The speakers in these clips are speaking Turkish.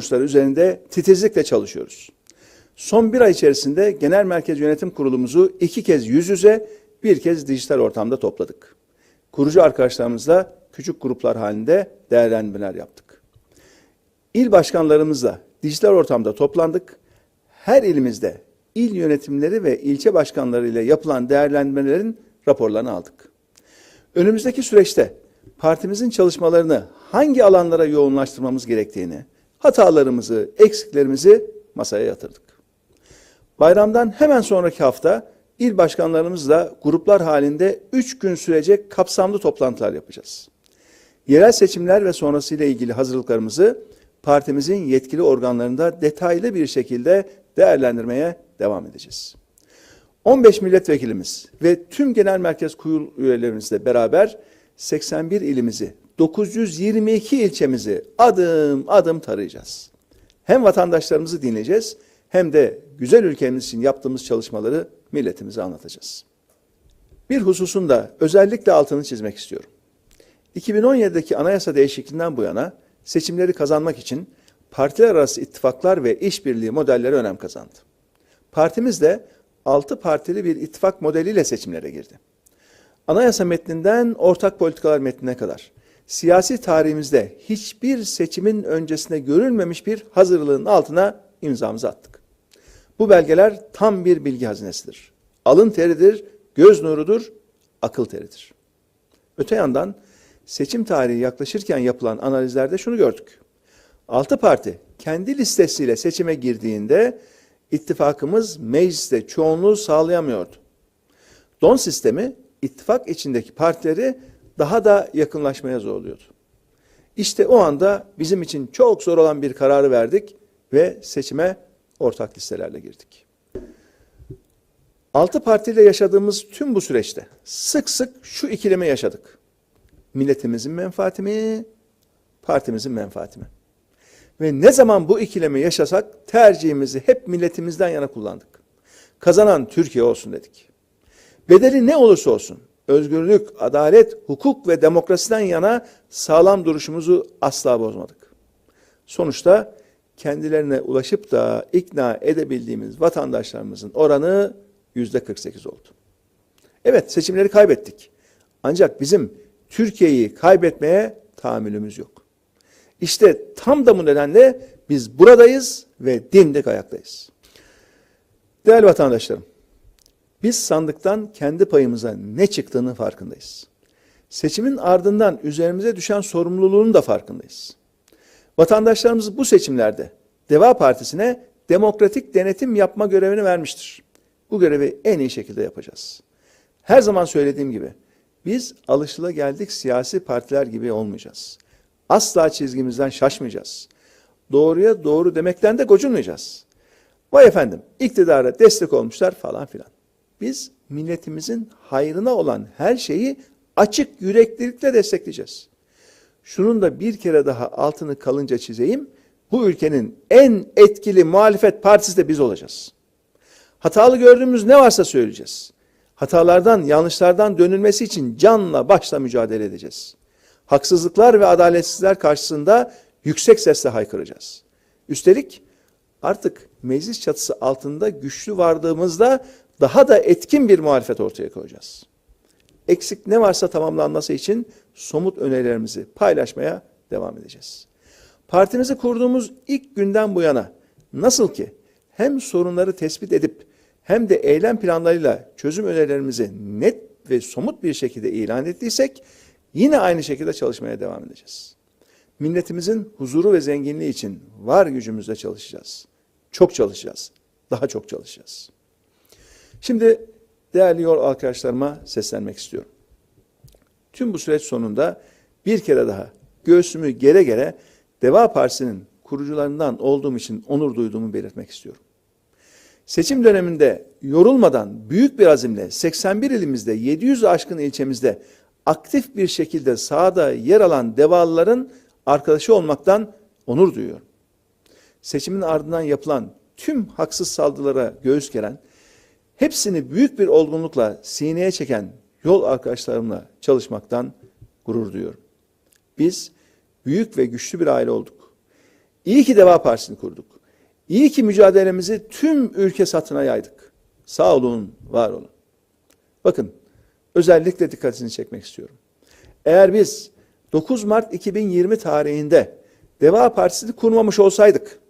sonuçları üzerinde titizlikle çalışıyoruz. Son bir ay içerisinde Genel Merkez Yönetim Kurulumuzu iki kez yüz yüze, bir kez dijital ortamda topladık. Kurucu arkadaşlarımızla küçük gruplar halinde değerlendirmeler yaptık. İl başkanlarımızla dijital ortamda toplandık. Her ilimizde il yönetimleri ve ilçe başkanları ile yapılan değerlendirmelerin raporlarını aldık. Önümüzdeki süreçte partimizin çalışmalarını hangi alanlara yoğunlaştırmamız gerektiğini, hatalarımızı, eksiklerimizi masaya yatırdık. Bayramdan hemen sonraki hafta il başkanlarımızla gruplar halinde 3 gün sürecek kapsamlı toplantılar yapacağız. Yerel seçimler ve sonrasıyla ilgili hazırlıklarımızı partimizin yetkili organlarında detaylı bir şekilde değerlendirmeye devam edeceğiz. 15 milletvekilimiz ve tüm genel merkez kurul üyelerimizle beraber 81 ilimizi, 922 ilçemizi adım adım tarayacağız. Hem vatandaşlarımızı dinleyeceğiz hem de güzel ülkemiz için yaptığımız çalışmaları milletimize anlatacağız. Bir hususun da özellikle altını çizmek istiyorum. 2017'deki anayasa değişikliğinden bu yana seçimleri kazanmak için partiler arası ittifaklar ve işbirliği modelleri önem kazandı. Partimiz de 6 partili bir ittifak modeliyle seçimlere girdi. Anayasa metninden ortak politikalar metnine kadar siyasi tarihimizde hiçbir seçimin öncesinde görülmemiş bir hazırlığın altına imzamızı attık. Bu belgeler tam bir bilgi hazinesidir. Alın teridir, göz nurudur, akıl teridir. Öte yandan seçim tarihi yaklaşırken yapılan analizlerde şunu gördük. Altı parti kendi listesiyle seçime girdiğinde ittifakımız mecliste çoğunluğu sağlayamıyordu. Don sistemi ittifak içindeki partileri daha da yakınlaşmaya zorluyordu. İşte o anda bizim için çok zor olan bir kararı verdik ve seçime ortak listelerle girdik. Altı partiyle yaşadığımız tüm bu süreçte sık sık şu ikileme yaşadık. Milletimizin menfaati mi, partimizin menfaati mi? Ve ne zaman bu ikilemi yaşasak tercihimizi hep milletimizden yana kullandık. Kazanan Türkiye olsun dedik. Bedeli ne olursa olsun özgürlük, adalet, hukuk ve demokrasiden yana sağlam duruşumuzu asla bozmadık. Sonuçta kendilerine ulaşıp da ikna edebildiğimiz vatandaşlarımızın oranı yüzde 48 oldu. Evet seçimleri kaybettik. Ancak bizim Türkiye'yi kaybetmeye tahammülümüz yok. İşte tam da bu nedenle biz buradayız ve dimdik ayaktayız. Değerli vatandaşlarım, biz sandıktan kendi payımıza ne çıktığını farkındayız. Seçimin ardından üzerimize düşen sorumluluğun da farkındayız. Vatandaşlarımız bu seçimlerde Deva Partisi'ne demokratik denetim yapma görevini vermiştir. Bu görevi en iyi şekilde yapacağız. Her zaman söylediğim gibi biz alışılageldik siyasi partiler gibi olmayacağız. Asla çizgimizden şaşmayacağız. Doğruya doğru demekten de gocunmayacağız. Vay efendim iktidara destek olmuşlar falan filan. Biz milletimizin hayrına olan her şeyi açık yüreklilikle destekleyeceğiz. Şunun da bir kere daha altını kalınca çizeyim. Bu ülkenin en etkili muhalefet partisi de biz olacağız. Hatalı gördüğümüz ne varsa söyleyeceğiz. Hatalardan, yanlışlardan dönülmesi için canla başla mücadele edeceğiz. Haksızlıklar ve adaletsizler karşısında yüksek sesle haykıracağız. Üstelik artık meclis çatısı altında güçlü vardığımızda daha da etkin bir muhalefet ortaya koyacağız. Eksik ne varsa tamamlanması için somut önerilerimizi paylaşmaya devam edeceğiz. Partimizi kurduğumuz ilk günden bu yana nasıl ki hem sorunları tespit edip hem de eylem planlarıyla çözüm önerilerimizi net ve somut bir şekilde ilan ettiysek yine aynı şekilde çalışmaya devam edeceğiz. Milletimizin huzuru ve zenginliği için var gücümüzle çalışacağız. Çok çalışacağız. Daha çok çalışacağız. Şimdi değerli yol arkadaşlarıma seslenmek istiyorum. Tüm bu süreç sonunda bir kere daha göğsümü gere gere Deva Partisi'nin kurucularından olduğum için onur duyduğumu belirtmek istiyorum. Seçim döneminde yorulmadan büyük bir azimle 81 ilimizde 700 aşkın ilçemizde aktif bir şekilde sahada yer alan devalıların arkadaşı olmaktan onur duyuyorum. Seçimin ardından yapılan tüm haksız saldırılara göğüs geren, hepsini büyük bir olgunlukla sineye çeken yol arkadaşlarımla çalışmaktan gurur duyuyorum. Biz büyük ve güçlü bir aile olduk. İyi ki Deva Partisi'ni kurduk. İyi ki mücadelemizi tüm ülke satına yaydık. Sağ olun, var olun. Bakın, özellikle dikkatinizi çekmek istiyorum. Eğer biz 9 Mart 2020 tarihinde Deva Partisi'ni kurmamış olsaydık,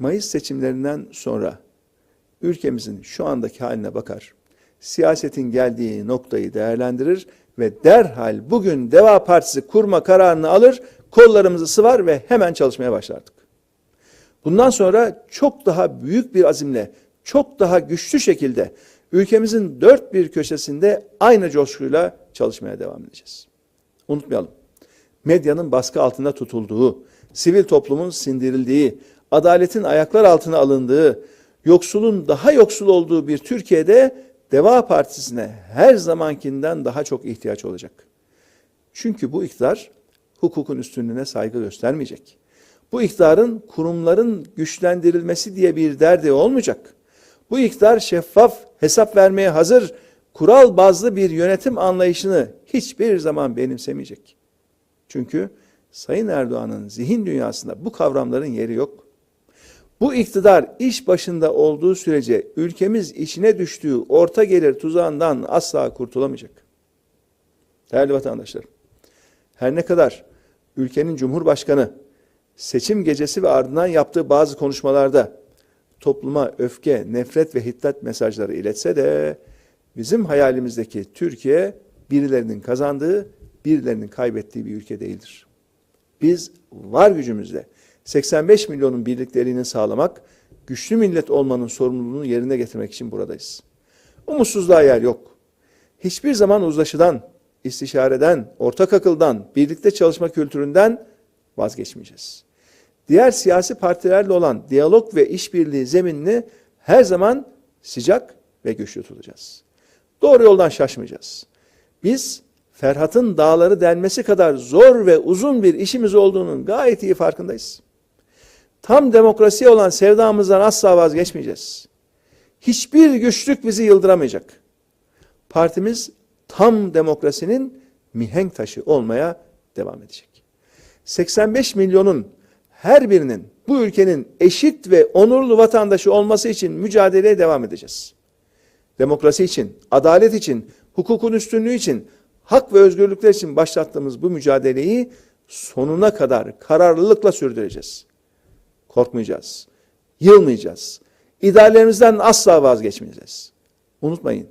Mayıs seçimlerinden sonra ülkemizin şu andaki haline bakar, siyasetin geldiği noktayı değerlendirir ve derhal bugün Deva Partisi kurma kararını alır, kollarımızı sıvar ve hemen çalışmaya başlardık. Bundan sonra çok daha büyük bir azimle, çok daha güçlü şekilde ülkemizin dört bir köşesinde aynı coşkuyla çalışmaya devam edeceğiz. Unutmayalım. Medyanın baskı altında tutulduğu, sivil toplumun sindirildiği, adaletin ayaklar altına alındığı, yoksulun daha yoksul olduğu bir Türkiye'de Deva Partisi'ne her zamankinden daha çok ihtiyaç olacak. Çünkü bu iktidar hukukun üstünlüğüne saygı göstermeyecek. Bu iktidarın kurumların güçlendirilmesi diye bir derdi olmayacak. Bu iktidar şeffaf, hesap vermeye hazır, kural bazlı bir yönetim anlayışını hiçbir zaman benimsemeyecek. Çünkü Sayın Erdoğan'ın zihin dünyasında bu kavramların yeri yok. Bu iktidar iş başında olduğu sürece ülkemiz içine düştüğü orta gelir tuzağından asla kurtulamayacak. Değerli vatandaşlar, her ne kadar ülkenin Cumhurbaşkanı seçim gecesi ve ardından yaptığı bazı konuşmalarda topluma öfke, nefret ve hiddet mesajları iletse de bizim hayalimizdeki Türkiye birilerinin kazandığı, birilerinin kaybettiği bir ülke değildir. Biz var gücümüzle 85 milyonun birlikteliğini sağlamak, güçlü millet olmanın sorumluluğunu yerine getirmek için buradayız. Umutsuzluğa yer yok. Hiçbir zaman uzlaşıdan, istişareden, ortak akıldan, birlikte çalışma kültüründen vazgeçmeyeceğiz. Diğer siyasi partilerle olan diyalog ve işbirliği zeminini her zaman sıcak ve güçlü tutacağız. Doğru yoldan şaşmayacağız. Biz Ferhat'ın dağları delmesi kadar zor ve uzun bir işimiz olduğunun gayet iyi farkındayız. Tam demokrasiye olan sevdamızdan asla vazgeçmeyeceğiz. Hiçbir güçlük bizi yıldıramayacak. Partimiz tam demokrasinin mihenk taşı olmaya devam edecek. 85 milyonun her birinin bu ülkenin eşit ve onurlu vatandaşı olması için mücadeleye devam edeceğiz. Demokrasi için, adalet için, hukukun üstünlüğü için, hak ve özgürlükler için başlattığımız bu mücadeleyi sonuna kadar kararlılıkla sürdüreceğiz. Korkmayacağız, yılmayacağız. İdeallerimizden asla vazgeçmeyeceğiz. Unutmayın,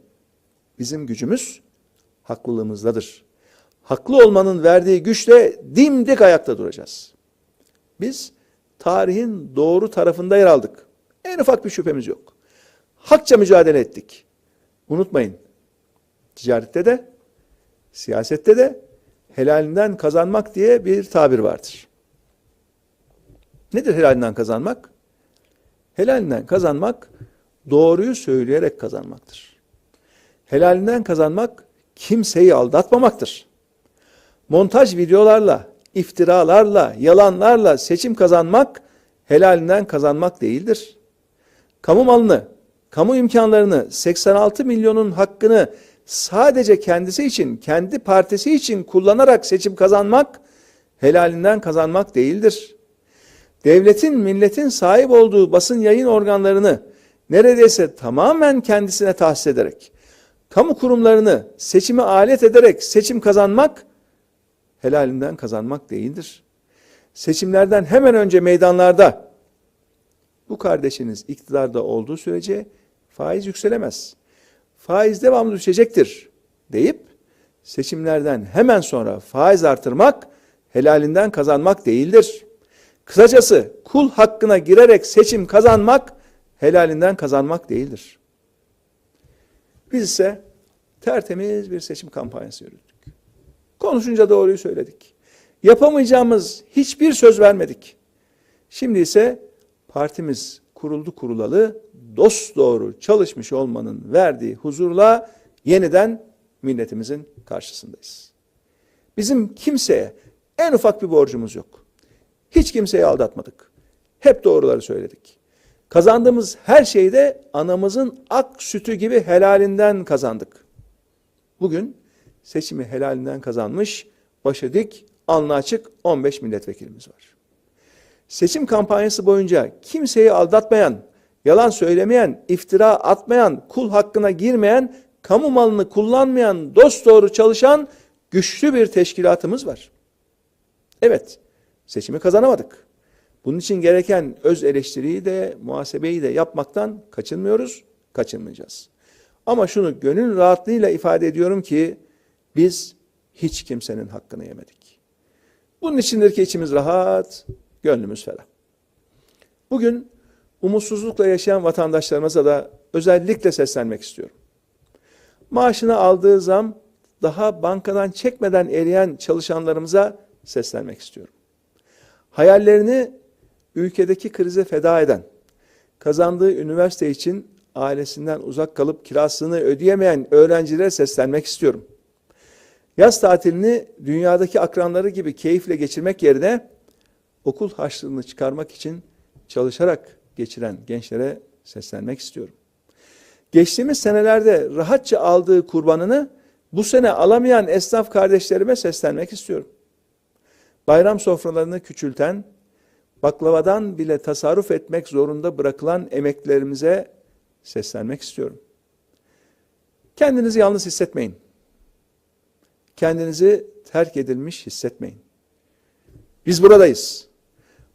bizim gücümüz haklılığımızdadır. Haklı olmanın verdiği güçle dimdik ayakta duracağız. Biz tarihin doğru tarafında yer aldık. En ufak bir şüphemiz yok. Hakça mücadele ettik. Unutmayın, ticarette de, siyasette de helalinden kazanmak diye bir tabir vardır. Nedir helalinden kazanmak? Helalinden kazanmak doğruyu söyleyerek kazanmaktır. Helalinden kazanmak kimseyi aldatmamaktır. Montaj videolarla, iftiralarla, yalanlarla seçim kazanmak helalinden kazanmak değildir. Kamu malını, kamu imkanlarını, 86 milyonun hakkını sadece kendisi için, kendi partisi için kullanarak seçim kazanmak helalinden kazanmak değildir. Devletin, milletin sahip olduğu basın yayın organlarını neredeyse tamamen kendisine tahsis ederek, kamu kurumlarını seçime alet ederek seçim kazanmak helalinden kazanmak değildir. Seçimlerden hemen önce meydanlarda bu kardeşiniz iktidarda olduğu sürece faiz yükselemez. Faiz devamlı düşecektir deyip seçimlerden hemen sonra faiz artırmak helalinden kazanmak değildir. Kısacası kul hakkına girerek seçim kazanmak helalinden kazanmak değildir. Biz ise tertemiz bir seçim kampanyası yürüttük. Konuşunca doğruyu söyledik. Yapamayacağımız hiçbir söz vermedik. Şimdi ise partimiz kuruldu kurulalı dost doğru çalışmış olmanın verdiği huzurla yeniden milletimizin karşısındayız. Bizim kimseye en ufak bir borcumuz yok. Hiç kimseyi aldatmadık. Hep doğruları söyledik. Kazandığımız her şeyde anamızın ak sütü gibi helalinden kazandık. Bugün seçimi helalinden kazanmış, başı dik, alnı açık 15 milletvekilimiz var. seçim kampanyası boyunca kimseyi aldatmayan, yalan söylemeyen, iftira atmayan, kul hakkına girmeyen, kamu malını kullanmayan, dosdoğru çalışan güçlü bir teşkilatımız var. Evet, seçimi kazanamadık. Bunun için gereken öz eleştiriyi de, muhasebeyi de yapmaktan kaçınmıyoruz, kaçınmayacağız. Ama şunu gönül rahatlığıyla ifade ediyorum ki biz hiç kimsenin hakkını yemedik. Bunun içindir ki içimiz rahat, gönlümüz ferah. Bugün umutsuzlukla yaşayan vatandaşlarımıza da özellikle seslenmek istiyorum. Maaşını aldığı zam daha bankadan çekmeden eriyen çalışanlarımıza seslenmek istiyorum. Hayallerini ülkedeki krize feda eden, kazandığı üniversite için ailesinden uzak kalıp kirasını ödeyemeyen öğrencilere seslenmek istiyorum. Yaz tatilini dünyadaki akranları gibi keyifle geçirmek yerine okul harçlığını çıkarmak için çalışarak geçiren gençlere seslenmek istiyorum. Geçtiğimiz senelerde rahatça aldığı kurbanını bu sene alamayan esnaf kardeşlerime seslenmek istiyorum. Bayram sofralarını küçülten, baklavadan bile tasarruf etmek zorunda bırakılan emeklilerimize seslenmek istiyorum. Kendinizi yalnız hissetmeyin. Kendinizi terk edilmiş hissetmeyin. Biz buradayız.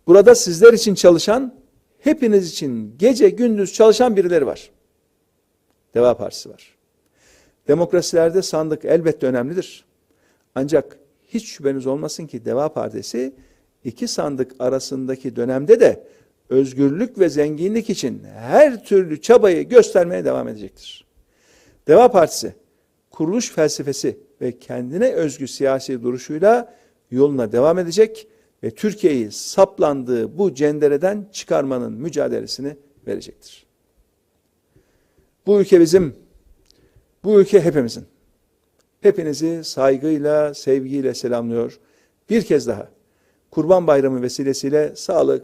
Burada sizler için çalışan, hepiniz için gece gündüz çalışan birileri var. Deva Partisi var. Demokrasilerde sandık elbette önemlidir. Ancak hiç şüpheniz olmasın ki Deva Partisi iki sandık arasındaki dönemde de özgürlük ve zenginlik için her türlü çabayı göstermeye devam edecektir. Deva Partisi kuruluş felsefesi ve kendine özgü siyasi duruşuyla yoluna devam edecek ve Türkiye'yi saplandığı bu cendereden çıkarmanın mücadelesini verecektir. Bu ülke bizim, bu ülke hepimizin. Hepinizi saygıyla, sevgiyle selamlıyor. Bir kez daha Kurban Bayramı vesilesiyle sağlık,